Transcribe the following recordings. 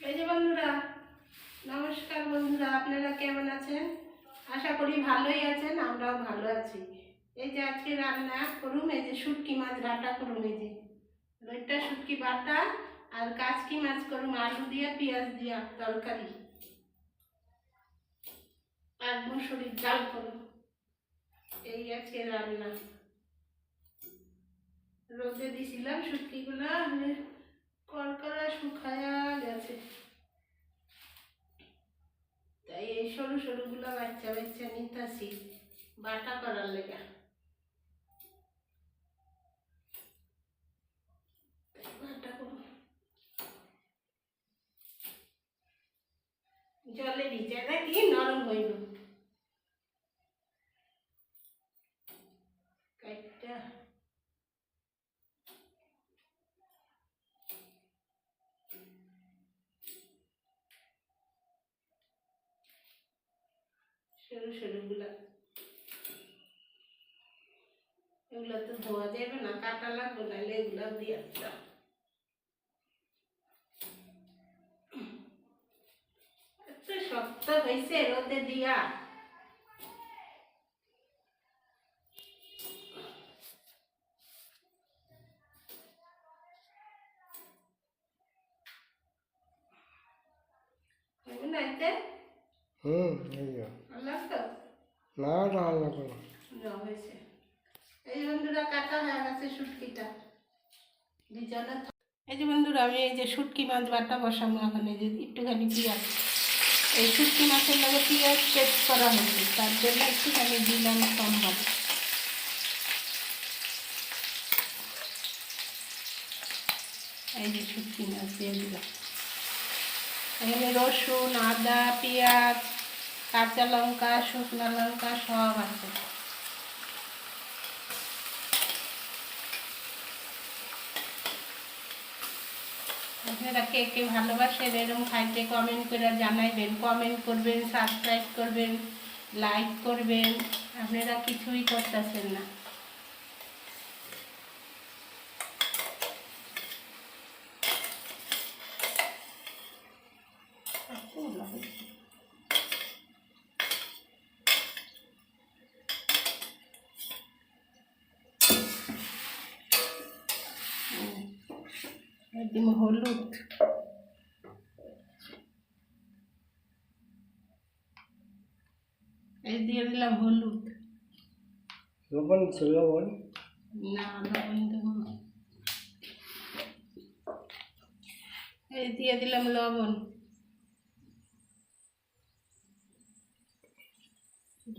এই যে বন্ধুরা, নমস্কার বন্ধুরা, আপনারা কেমন আছেন? আশা করি ভালোই আছেন, আমরাও ভালো আছি। এই যে আজকে রান্না করুম, এই যে শুটকি মাছ বাটা করুম এই যে। ওইটা শুটকি, বাটা আর কাচকি মাছ করুম, আলু দিয়ে, পেঁয়াজ দিয়া, তরকারি আর মুসুরির ডাল করুম। এই আজকে রান্না। রোদে দিছিলাম শুটকিগুলো কড়কড়া শুকায়া গেছে। তাই এই সরু সরুগুলো বাচ্চা বাচ্চা নিতাছি, বাটা করার লেগা। জলে ভিজে রাখি নরম হইব? সরু এগুলো তো ধোয়া যাবে না, কাটা লাগবে না এগুলো দিয়ে দিলাম। এত শক্ত হয়েছে রোদে দিয়া হবে না এতে হুম এই যো। ভালো তো না রান্না করো না হয়েছে এই বন্ধুরা কাটা হয়ে গেছে শুটকিটা দুজনে থ- এই যে বন্ধুরা, আমি এই যে শুটকি মাছ বাটা যে একটুখানি এই শুটকি মাছের করা হয়েছে, তার জন্য একটুখানি দিলাম সম্ভব এই যে শুটকি মাছ দিয়ে দিলাম। এখানে রসুন, আদা, পেঁয়াজ, কাঁচা লঙ্কা, শুকনো লঙ্কা সব আছে। আপনারা কে কে ভালোবাসেন এরকম খাইতে কমেন্ট করে জানাইবেন কমেন্ট করবেন সাবস্ক্রাইব করবেন লাইক করবেন। আপনারা কিছুই করতেছেন না। একদম হলুদ এই দিয়ে দিলাম হলুদ লবণ ছিল লবণ না লবণ দেবো এই দিয়ে দিলাম লবণ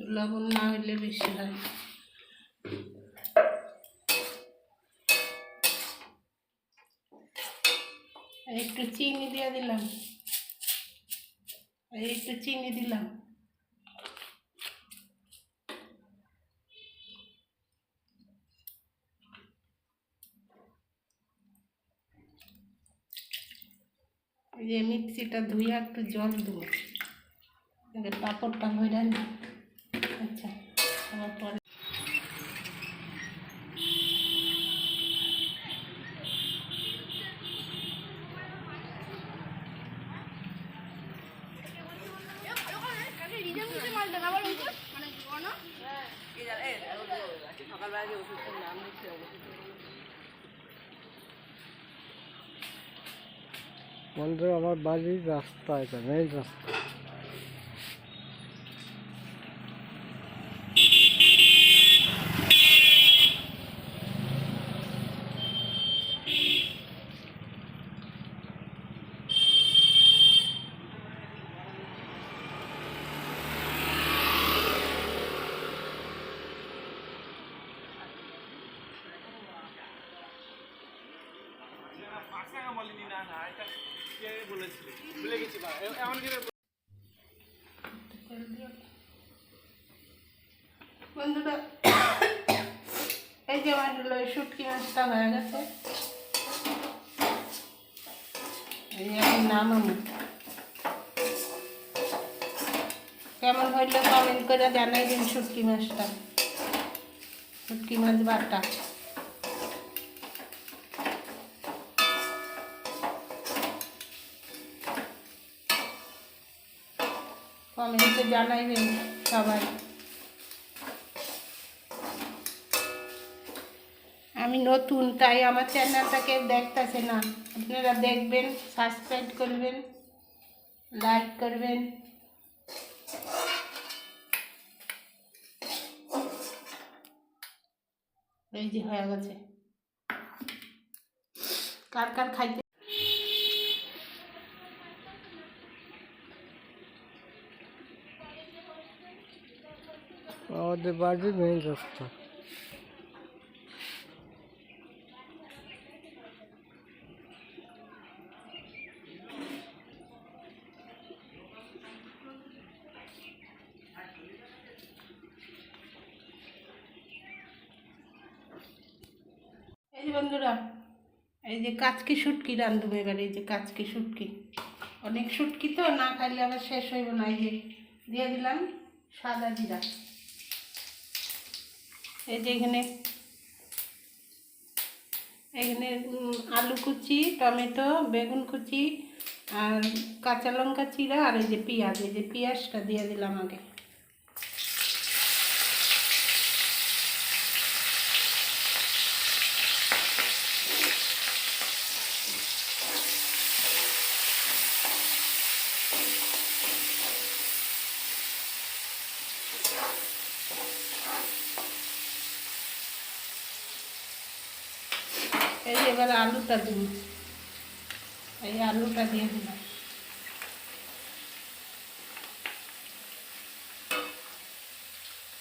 লবণ না হলে বেশি হয় একটু চিনি দিয়ে দিলাম একটু চিনি দিলাম যে মিক্সিটা ধুয়ে একটু জল দেবো পাঁপড়টা ভরে আচ্ছা আবার পরে বন্ধু আমার বাড়ির রাস্তা এটা মেন রাস্তা বন্ধুরা এই আমার হলো এই শুটকি মাছটা হয়ে গেছে। এই এখন নামানো। কেমন হইলে কমেন্ট করে জানাই দিন শুটকি মাছটা। শুটকি মাছ বাটা। কমেন্টে জানাইবেন সবাই। আমি নতুন, তাই আমার চ্যানেলটাকে দেখতেছে না। আপনারা দেখবেন সাবস্ক্রাইব করবেন লাইক করবেন। এই যে হয়ে গেছে। কার কার খাইতে আমাদের বাড়ির মেইন রাস্তা এই যে বন্ধুরা, এই যে কাচকি শুটকি রান্ধবো এবার, এই যে কাচকি শুটকি। অনেক শুটকি তো, না খাইলে আবার শেষ হইব না, এই যে দিয়ে দিলাম সাদা জিরা। এই যে এখানে এখানে আলু কুচি, টমেটো, বেগুন কুচি, আর কাঁচা লঙ্কা চিরা, আর এই যে পেঁয়াজ, এই যে পেঁয়াজটা দিয়ে দিলাম আগে এই যে এবার আলুটা দিন এই আলুটা দিয়ে দিলাম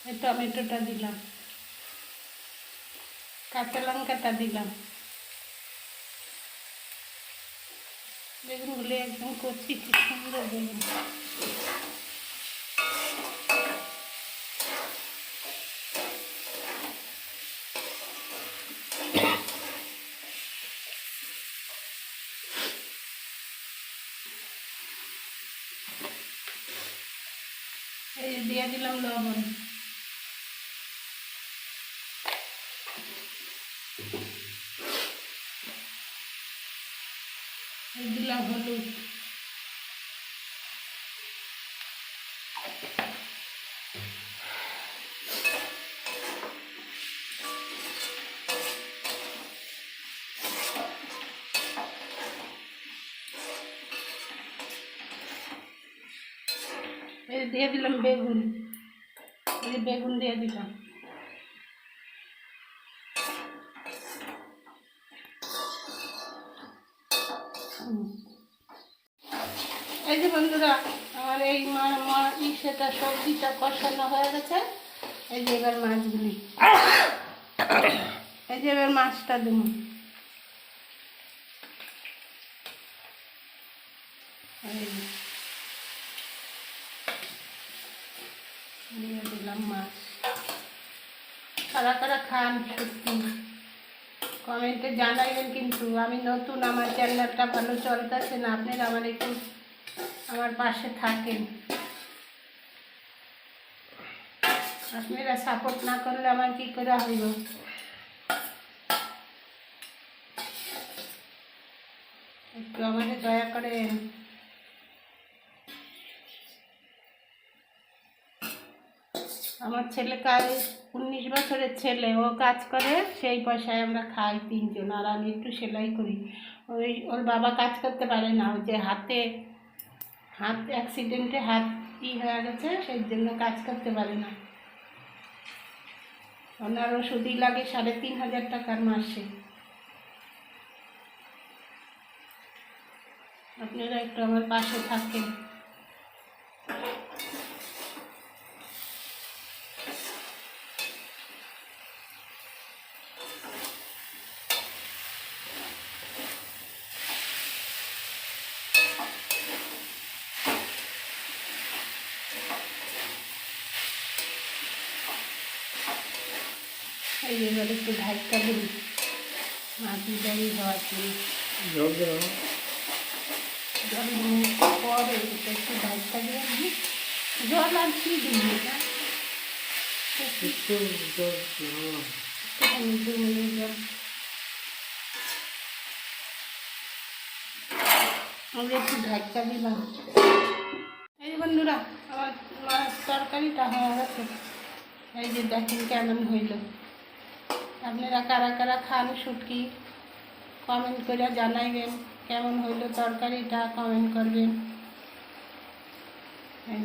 এই টমেটোটা দিলাম। কাঁচা লঙ্কাটা দিলাম। বেগুনগুলো একদম কচি কি সুন্দর বেগুন এই যে দিয়ে দিলাম লবণ। দিলাম হলুদ। দিয়ে দিলাম বেগুন। এই বেগুন দিয়ে দিলাম। এই যে বন্ধুরা, আমার এই মা মা সেটা সবজিটা কষানো হয়ে গেছে। এই যে এবার মাছগুলি। এই যে এবার মাছটা দেবো এই যে। দিয়ে দিলাম মাছ কারা কারা খান সত্যি কমেন্টে জানাইবেন কিন্তু আমি নতুন, আমার চ্যানেলটা ভালো চলতেছে না, আপনারা আমার একটু আমার পাশে থাকেন। আপনারা সাপোর্ট না করলে আমার কি করে হইব? একটু আমাদের দয়া করেন। আমার ছেলে কাজ উনিশ বছরের ছেলে, ও কাজ করে, সেই পয়সায় আমরা খাই তিনজন, আর আমি একটু সেলাই করি। ওই, ওর বাবা কাজ করতে পারে না, ওই যে হাতে, হাত অ্যাক্সিডেন্টে হাত ই হয়ে গেছে, সেই জন্য কাজ করতে পারে না। ওনার ওষুধই লাগে সাড়ে তিন হাজার টাকার মাসে। আপনারা একটু আমার পাশে থাকেন এই এবার একটু ঢাইকা মাটি দাঁড়ি একটু ঢাইকা দিয়ে দিই জল আর কি আমি একটু ঢাইকা দিলাম এই বন্ধুরা, আমার মাছ তরকারিটা হয়ে গেছে। এই যে দেখেন কেমন হইল। আপনারা কারা কারা খান শুটকি কমেন্ট করে জানাইবেন কেমন হইল তরকারিটা কমেন্ট করবেন। হুম।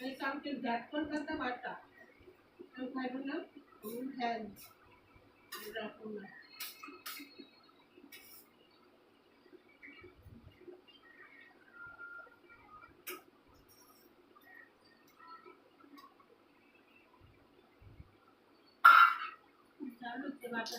এই কাউকে ব্যাট কলকাতা বাটা আমি খাইব না আমি খাই এরকম না চালু সে বাটা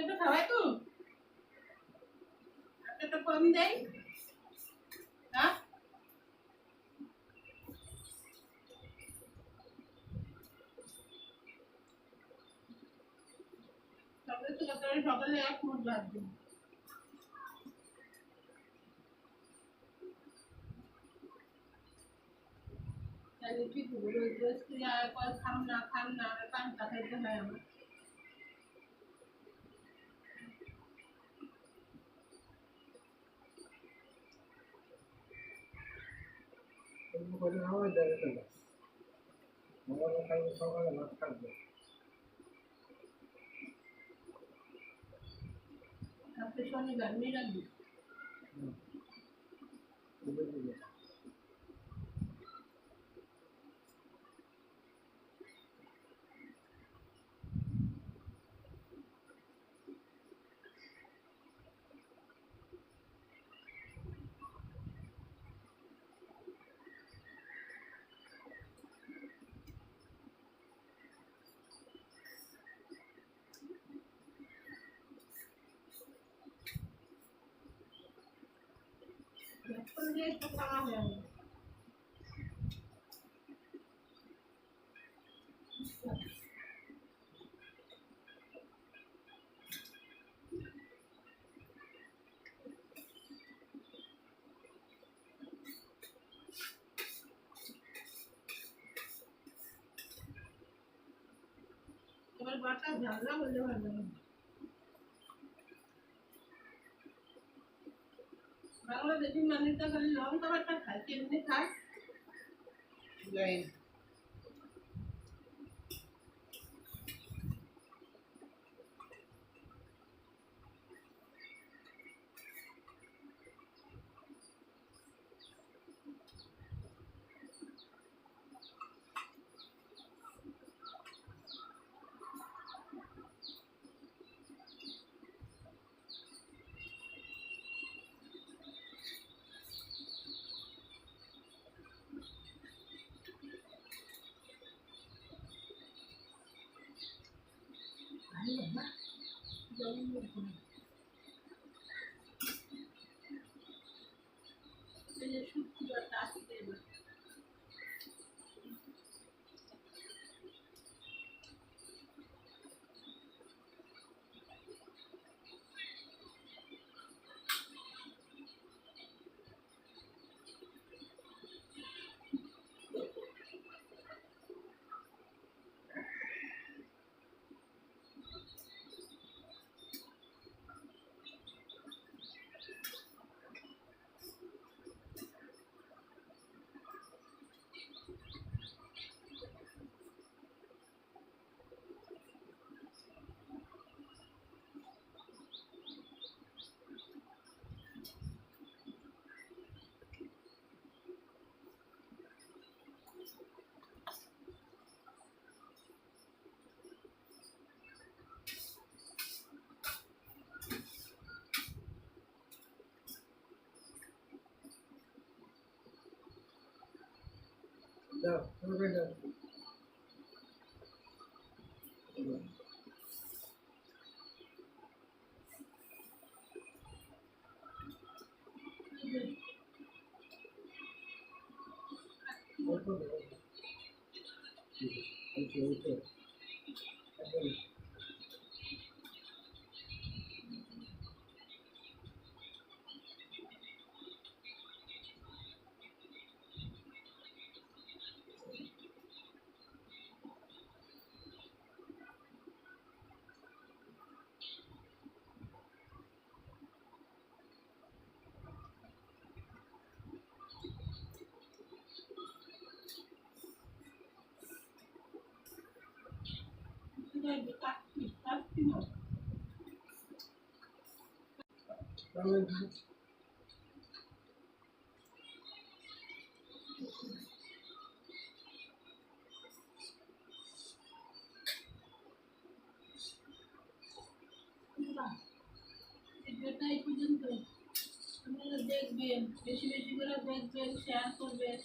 এটা খাওয়াই তো। একটা কম দেয়। হ্যাঁ সকালে এক মুঠ ভাত খাম না খাম না পান্তা খাইতে হয় আমার। その परिणाम は誰かが、物の神様がなったんです。आप तो सोने गर्मी लगी। हम्म। বাটা ঝালরা হলে ভালো বাংলাদেশি মানুষটা খালি লঙ্কা বাটা খায় কেমনি খায় 嗯。No, never been done. এই পর্যন্ত। আপনারা দেখবেন বেশি বেশি করে দেখবেন শেয়ার করবেন।